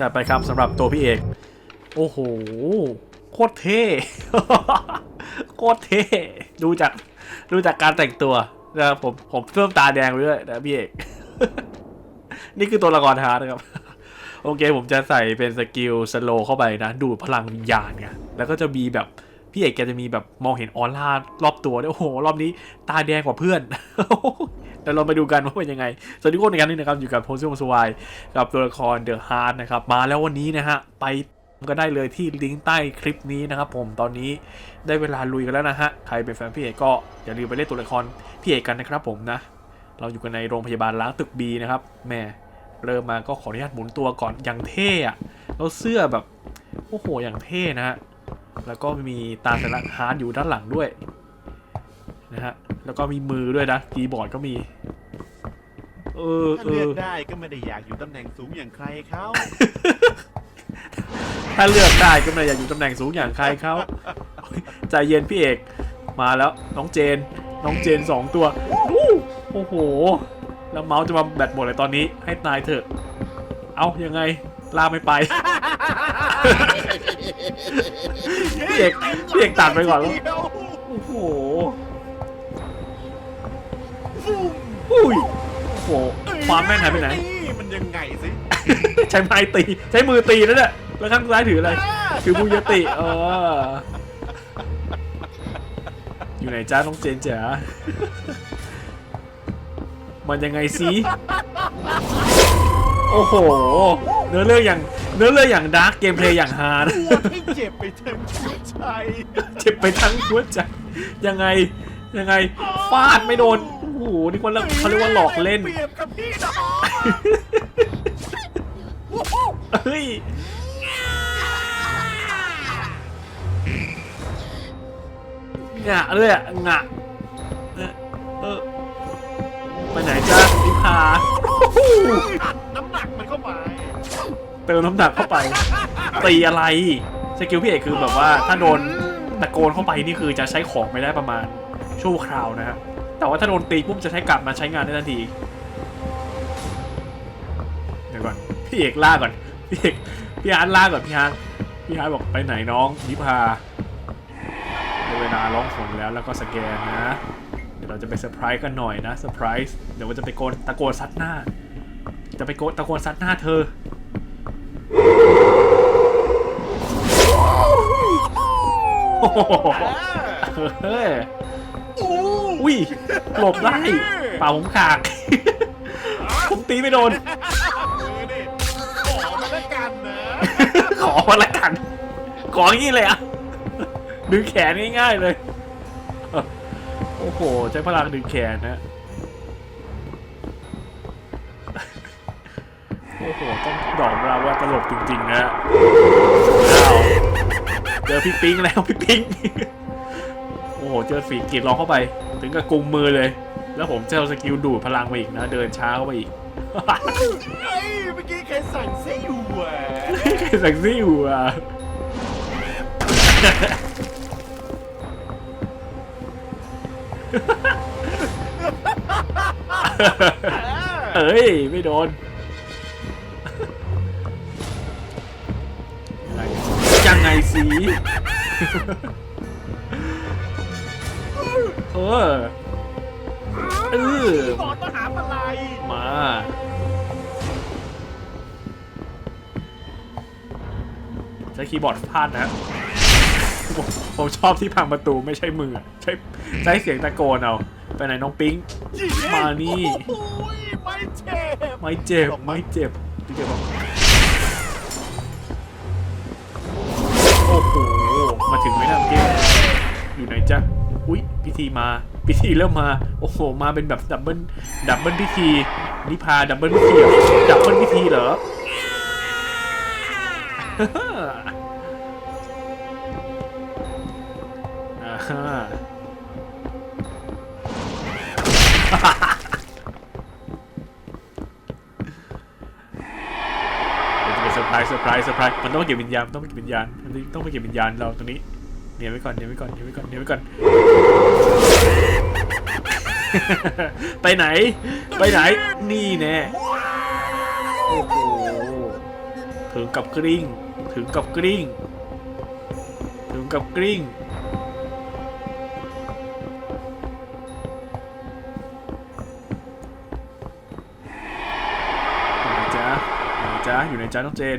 จัดไปครับสำหรับตัวพี่เอก โอ้โห โคตรเท่ โคตรเท่ ดูจากดูจากการแต่งตัวนะครับผมผมเพิ่มตาแดงไปด้วยนะพี่เอก นี่คือตัวละครฮาร์ดนะครับ โอเคผมจะใส่เป็นสกิลสโลเข้าไปนะ ดูดพลังวิญญาณไงแล้วก็จะมีแบบ พี่เอกแกจะมีแบบมองเห็นออร่ารอบตัวด้วยโอ้โห รอบนี้ตาแดงกว่าเพื่อนเดี๋ยวเราไปดูกันว่าเป็นยังไง สวัสดีทุกคนในการนี้นะครับ อยู่กับโพซิมสวายกับตัวละครเดอะฮาร์ดนะครับ มาแล้ววันนี้นะฮะ ไปก็ได้เลยที่ลิงก์ใต้คลิปนี้นะครับผมตอนนี้ได้เวลาลุยกันแล้วนะฮะ ใครเป็นแฟนพี่เอกก็อย่าลืมไปเล่นตัวละครพี่เอกกันนะครับผมนะ เราอยู่กันในโรงพยาบาลล้างตึกบีนะครับแม่เริ่มมาก็ขออนุญาตหมุนตัวก่อนอย่างเท่อะแล้วเสื้อแบบโอ้โหอย่างเท่นะฮะ แล้วก็มีตาสัญลักษณ์ฮาร์ดอยู่ด้านหลังด้วยนะฮะแล้วก็มีมือด้วยนะคีย์บอร์ดก็มี เออถ้าเอเลืออกได้ก็ไม่ได้อยากอยู่ตำแหน่งสูงอย่างใครเขาถ้าเลือกได้ก็ไม่ได้อยากอยู่ตำแหน่งสูงอย่างใครเขาใจเย็นพี่เอกมาแล้วน้องเจน น้องเจนสองตัวอู้โอ้โห แล้วเมาส์จะมาแบตหมดเลยตอนนี้ให้ตายเถอะ เอายังไงลากไม่ไป พี่เอกพี่เอกตัดไปก่อนแล้วเดียวโอ้โหฟูมอุ้ยโอ้โหความแม่นหายไปไหนนี่มันยังไงสิใช้ไม้ตี ใช้มือตีนั่นแหละแล้วข้างซ้ายถืออะไร ถือบุยติเอออยู่ไหนจ้าน้องเจนจ๋ามันยังไงสิ โอ้โห เนื้อเรื่องอย่างเนื้อเรื่องอย่างดาร์กเกมเพลย์อย่างฮาร์ดปวดให้เจ็บไปทั้งหัวใจเจ็บไปทั้งหัวใจยังไงยังไงฟาดไม่โดนโอ้โหนี่คนละเขาเรียกว่าหลอกเล่นเปรียบกับพี่น้องเฮ้ยงะเลยอะงะเออเออไปไหนจ้านิพาอัดน้ำหนักมันเข้าไป เติมน้ำหนักเข้าไป ตีอะไร สกิลพี่เอกคือแบบว่าถ้าโดนตะโกนเข้าไปนี่คือจะใช้ของไม่ได้ประมาณชั่วคราวนะฮะแต่ว่าถ้าโดนตีปุ๊บจะใช้กลับมาใช้งานได้ทันทีเดี๋ยวก่อนพี่เอกล่าก่อนพี่เอกพี่อาร์ล่าก่อนพี่อาร์พี่อาร์บอกไปไหนน้องนิพาเวลาร้องฝนแล้วแล้วก็สแกนนะเดี๋ยวเราจะไปเซอร์ไพรส์กันหน่อยนะเซอร์ไพรส์เดี๋ยวว่าจะไปโกนตะโกนซัดหน้า จะไปโกนตะโกนซัดหน้าเธอ เฮ้ยอู้อุ้ยหลบได้เป่าผมขากผมตีไม่โดนเออนี่ขอมาแล้วกันนะขอมาละกันขออย่างนี้เลยอะดึงแขนง่ายๆเลย โอ้โห ใช้พลังดึงแขนนะ โอ้โห ต้องดอกเราว่าตลกจริงๆนะอ้าว เจอพี่ปิ๊งแล้วพี่ปิ๊งโอ้โหเจอฝีกรีดร้องเข้าไป ถึงกับกุมมือเลย แล้วผมจอสกิลดูดพลังไปอีกนะ เดินช้าเข้าไปอีกเฮ้ยเมื่อกี้ใครสั่งซิวอะสักซี่อยู่อะเอ้ย ไม่โดน สิเออ เออสอนมหาปลัยมา ใช้คีย์บอร์ดพลาดนะผมผมชอบที่พังประตูไม่ใช่มือ ใช้ใช้เสียงตะโกนเอา ไปไหนน้องปิ๊ง มานี่ โอ้ยไม่เจ็บไม่เจ็บ ไม่เจ็บพี่เจ็บบอก อุ๊ยพิธีมาพิธีเริ่มมา โอ้โห มาเป็นแบบดับเบิลดับเบิลพิธีนิพาดับเบิลพิธีดับเบิลพิธีเหรออ่าฮะเดี๋ยวจะเป็นเซอร์ไพรส์เซอร์ไพรส์เซอร์ไพรส์มันต้องเก็บวิญญาณต้องเก็บวิญญาณมันต้องไปเก็บวิญญาณเราตรงนี้ เนียไว้ก่อนเนียไว้ก่อนเนียไว้ก่อนเนียไว้ก่อน ไปไหน ไปไหน นี่แน่โอ้โหถึงกับกริ้ง ถึงกับกริ้ง ถึงกับกริ้งอยู่ไหนจ๊ะอยู่ไหนจ๊ะน้องเจน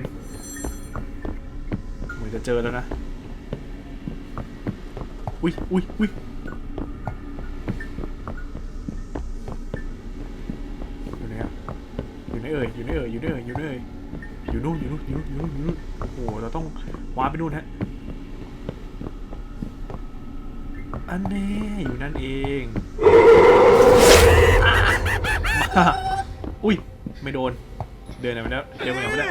เหมือนจะเจอแล้วนะ อุ้ยอุ้ยอุ้ยอยู่ไหนอะอยู่ไหนเอ่ยอยู่ไหนเอ่ยอยู่ไหนเอ่ยอยู่ไหนเอ่ยอยู่นู่นอยู่นู่นอยู่นู่นอยู่นู่นอยู่นู่นโอ้โหเราต้องวาร์ปไปนู่นฮะอันแน่อยู่นั่นเองมาอุ้ยไม่โดน เดินไหนมาแล้วเดินไปไหนมาแล้ว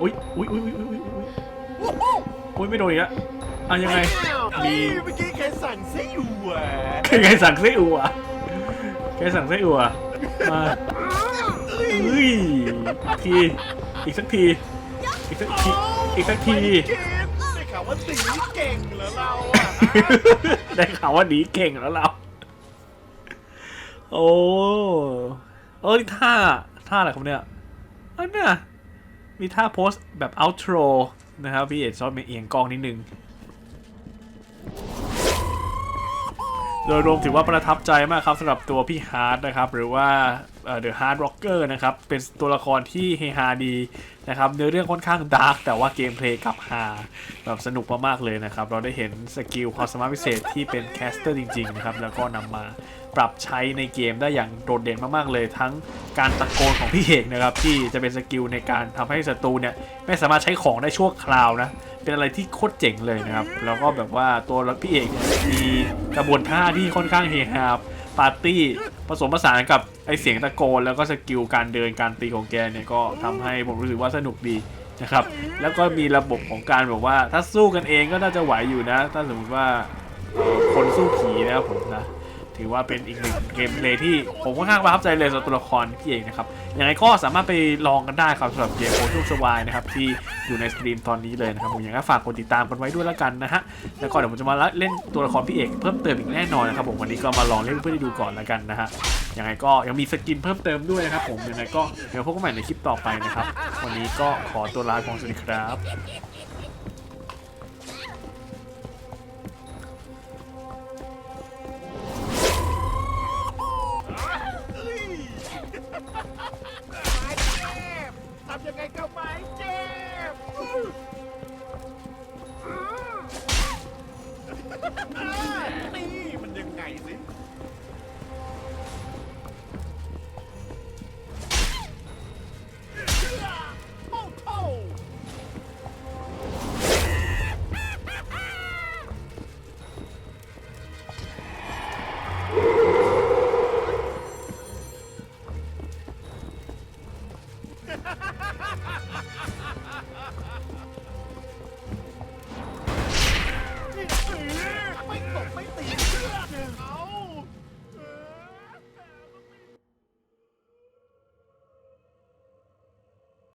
อุ้ยอุ้ยอุ้ยอุ้ยอุ้ยอุ้ยอุ้ยไม่โดนอีกแล้ว อะยังไงเฮ้ยเมื่อกี้ใครสั่งซิ่วอะใครใครสั่งไส้อั่วใครสั่งไส้อั่วมาเฮ้ยที อีกสักที อีกสักที อีกสักทีเกมได้ข่าวว่าตีเก่งเหรอเราอะได้ข่าวว่าหนีเก่งแล้วเรา โอ้เออนี่ท่า ท่าอะไรครับเนี่ยอันเนี่ย มีท่าโพสแบบ outro นะครับ พี่เอ็ดชอบมีเอียงกล้องนิดนึง โดยรวมถือว่าประทับใจมากครับสำหรับตัวพี่ฮาร์ดนะครับ หรือว่าเดอะฮาร์ดร็อกเกอร์นะครับ เป็นตัวละครที่เฮฮาดีนะครับเนื้อเรื่องค่อนข้างดาร์กแต่ว่าเกมเพลย์กับฮาแบบสนุกมากๆเลยนะครับ เราได้เห็นสกิลความสามารถพิเศษที่เป็นแคสเตอร์จริง ๆ นะครับ แล้วก็นำมาปรับใช้ในเกมได้อย่างโดดเด่นมากๆเลย ทั้งการตะโกนของพี่เอกนะครับที่จะเป็นสกิลในการทำให้ศัตรูเนี่ยไม่สามารถใช้ของได้ชั่วคราวนะ เป็นอะไรที่โคตรเจ๋งเลยนะครับ แล้วก็แบบว่าตัวพี่เอกเนี่ยมีกระบวนท่าที่ค่อนข้างเฮฮาปาร์ตี้ผสมผสานกับไอเสียงตะโกน แล้วก็สกิลการเดินการตีของแกเนี่ยก็ทำให้ผมรู้สึกว่าสนุกดีนะครับ แล้วก็มีระบบของการแบบว่าถ้าสู้กันเองก็น่าจะไหวอยู่นะ ถ้าสมมติว่าคนสู้ผีนะครับผม ถือว่าเป็นอีกหนึ่งเกมเพลย์ที่ผมค่อนข้างประทับใจเลยสำหรับตัวละครพี่เอกนะครับยังไงก็สามารถไปลองกันได้ครับสำหรับเกมโอทูสวายนะครับที่อยู่ในสตรีมตอนนี้เลยนะครับผมอยากให้ฝากกดติดตามกันไว้ด้วยแล้วกันนะฮะแล้วก็เดี๋ยวผมจะมาเล่นตัวละครพี่เอกเพิ่มเติมอีกแน่นอนนะครับผมวันนี้ก็มาลองเล่นเพื่อได้ดูก่อนแล้วกันนะฮะยังไงก็ยังมีสกินเพิ่มเติมด้วยนะครับผมยังไงก็เดี๋ยวพบกันใหม่ในคลิปต่อไปนะครับวันนี้ก็ขอตัวลาของสวัสดีครับ ไม้เจ็บทำยังไงก็ไม้เจ็บ